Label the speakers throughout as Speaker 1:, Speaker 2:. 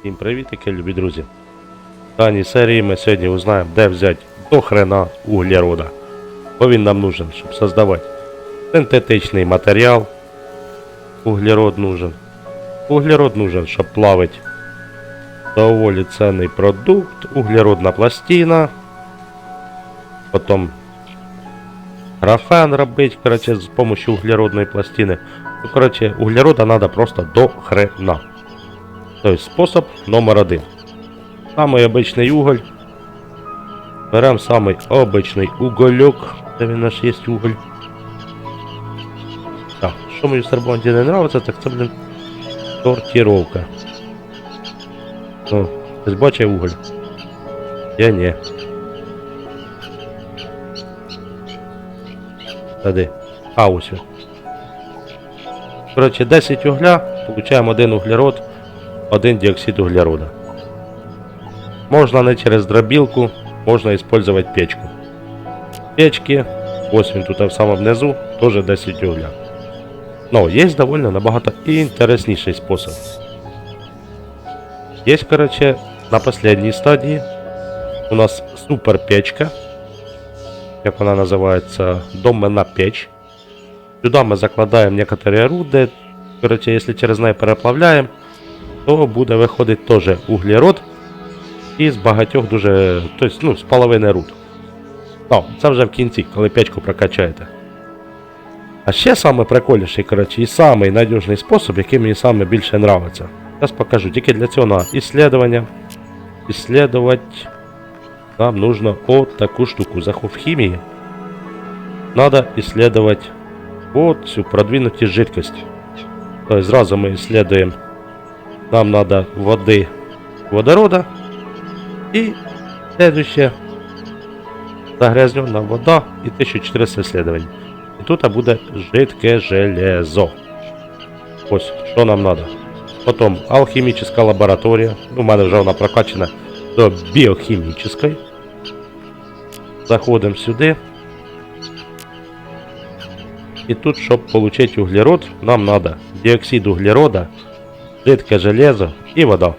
Speaker 1: Всім привітики, любі друзі. В даній серії ми сьогодні узнаємо, де взяти до хрена углерода. Бо він нам нужен, щоб создавати синтетичний матеріал. Углерод нужен. Углерод нужен, щоб плавити доволі цінний продукт, углеродна пластина. Потім графен робити, короче, з допомогою углеродної пластини. Ну, короче, углерода надо просто до хрена. То есть способ номер один. Самый обычный уголь. Берем самый обычный уголек. Де він наш є уголь. Так, що мені в Старбонді не нравится, так це, блін, сортировка. Ну, ти ж бачив уголь? Я не. Та де? А, ось. він. Коротше, 10 угля, получаємо один углерод, один диоксид углерода. Можно не через дробилку, можно использовать печку. Печки, ось він тут в самом низу, тоже 10 угля. Но есть довольно набагато интереснейший способ. Есть, короче, на последней стадии у нас супер печка, как она называется, доменна печь. Сюда мы закладаем некоторые руды, короче, если через неї переплавляємо, то буде виходить теж углерод і з багатьох дуже. Тобто, ну, з половини руд. Ну, це вже в кінці, коли печку прокачаєте. А ще саме прикольніший, коротше, і самий надіжний спосіб, який мені саме більше нравиться. Зараз покажу. Тільки для цього на ісследування. Исследовать нам нужно от таку штуку. Захов хімії. Надо исследовать вот всю продвинутую жидкость. То есть сразу мы нам надо воды, водорода. И следующее загрязненная вода и 1400 исследований. И тут буде жидке железо. Ось, що нам надо. Потім алхімічна лабораторія. Ну, у мене вже вона прокачана до біохімічної. Заходимо сюди. І тут, щоб отримати углерод, нам надо диоксид углерода, жидкое железо и вода.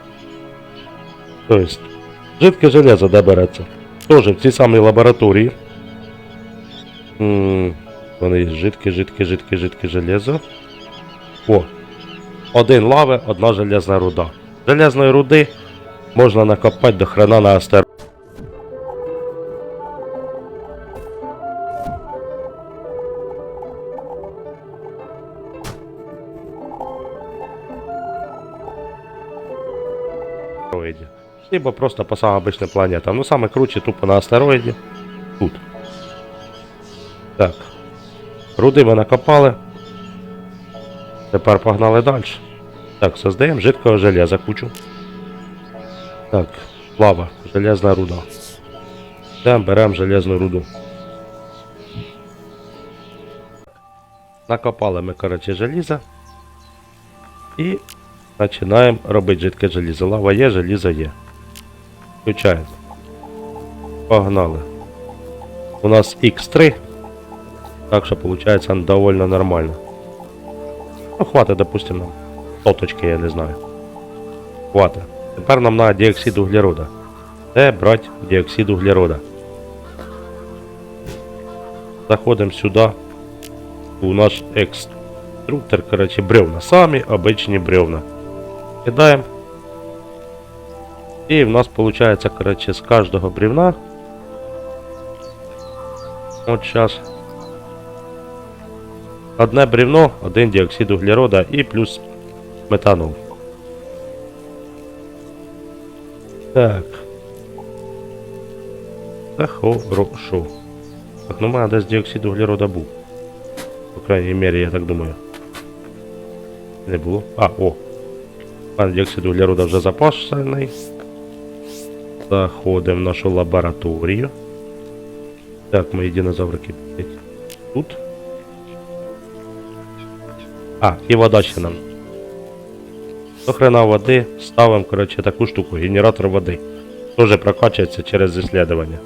Speaker 1: То есть, жидкое железо добереться. Тоже в цій самій лабораторії. Вони є жидке, жидке, жидке, жидке железо. О! Один лави, одна железна руда. Железної руди можна накопати до хрена на астероїді. астероиде. Либо просто по самым обычным планетам. Ну, самый круче тупо на астероиде. Тут. Так. Руди ми накопали. Тепер погнали далі. Так, создаємо жидкого железа кучу. Так, лава, железна руда. Йдемо, беремо железну руду. Накопали ми, коротше, желіза. І Починаємо робити жидке желізо. Лава є, желізо є. Включаємо. Погнали. У нас X3. Так що виходить довольно нормально. Ну, хватить, допустим, нам. Соточки, я не знаю. Хватить. Тепер нам треба діоксид углерода. Де брати діоксид углерода? Заходимо сюди. У наш екструктор, короче, бревна. Самі обичні бревна. Кидаем. И у нас получается, короче, с каждого бревна. Вот сейчас. Одне бревно, один диоксид углерода и плюс метанол. Так. Це хорошо. Так, ну мене десь диоксид углерода був. По крайней мере, я так думаю. Не було. А, о, Пан діоксид углерода вже запасений. Заходимо в нашу лабораторію. Так, мої динозаврики тут. А, і вода ще нам. До хрена води ставимо, коротше, таку штуку, генератор води. Тоже прокачується через исследование.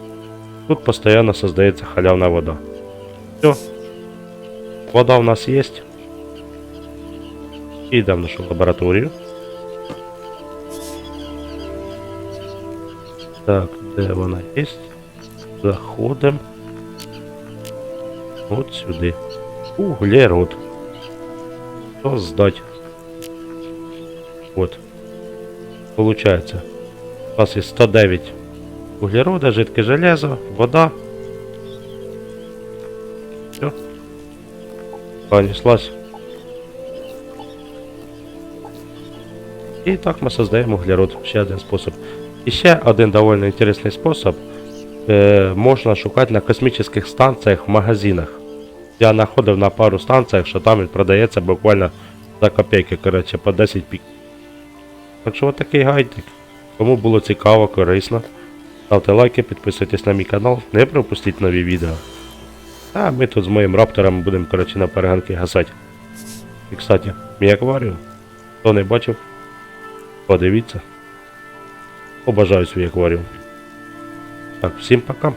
Speaker 1: Тут постійно создається халявна вода. Все. Вода у нас є. Йдемо в нашу лабораторію. Так, де вона є? Заходимо. От сюди. Углерод. Создать. Вот. Получается. У нас есть 109 углерода, жидкое железо, вода. Все. Понеслась. І так ми создаємо углерод. Ще один спосіб. І ще один доволі інтересний спосіб. Е, можна шукати на космічних станціях в магазинах. Я знаходив на пару станціях, що там він продається буквально за копейки, коротше, по 10 пік. Так що отакий гайдик. Кому було цікаво, корисно. Ставте лайки, підписуйтесь на мій канал, не пропустіть нові відео. А ми тут з моїм раптором будемо, коротше, на перегонки гасати. І, кстати, мій акваріум. Хто не бачив, подивіться. Побажаю свій акваріум. Так, всім пока.